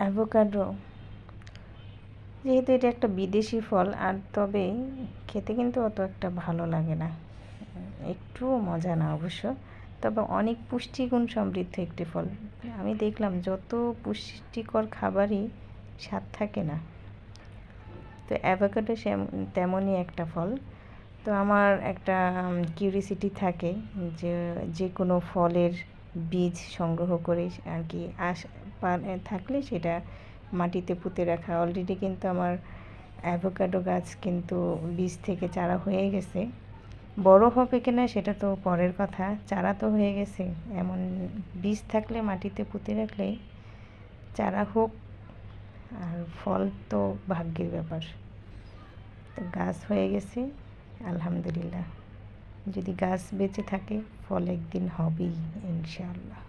Avocado. যেহেতু এটা একটা বিদেশি ফল, আর তবে খেতে কিন্তু অত একটা ভালো লাগে না। একটুও মজা না অবশ্য, তবে অনেক পুষ্টিগুণ সমৃদ্ধ একটি ফল। আমি দেখলাম যত পুষ্টিকর খাবারই স্বাদ থাকে না, তো অ্যাভোকাডো তেমনই একটা ফল। তো আমার একটা কিউরিসিটি থাকে যে যে কোনো ফলের বীজ সংগ্রহ করে আর কি আস থাকলে সেটা মাটিতে পুঁতে রাখা। অলরেডি কিন্তু আমার অ্যাভোকাডো গাছ কিন্তু বীজ থেকে চারা হয়ে গেছে। বড় হবে কিনা সেটা তো পরের কথা। চারা তো হয়ে গেছে। এমন বীজ থাকলে মাটিতে পুঁতে রাখলে চারা হোক, আর ফল তো ভাগ্যের ব্যাপার। তো গাছ হয়ে গেছে, আলহামদুলিল্লাহ। যদি গাছ বেঁচে থাকে, ফল একদিন হবেই, ইনশাআল্লাহ।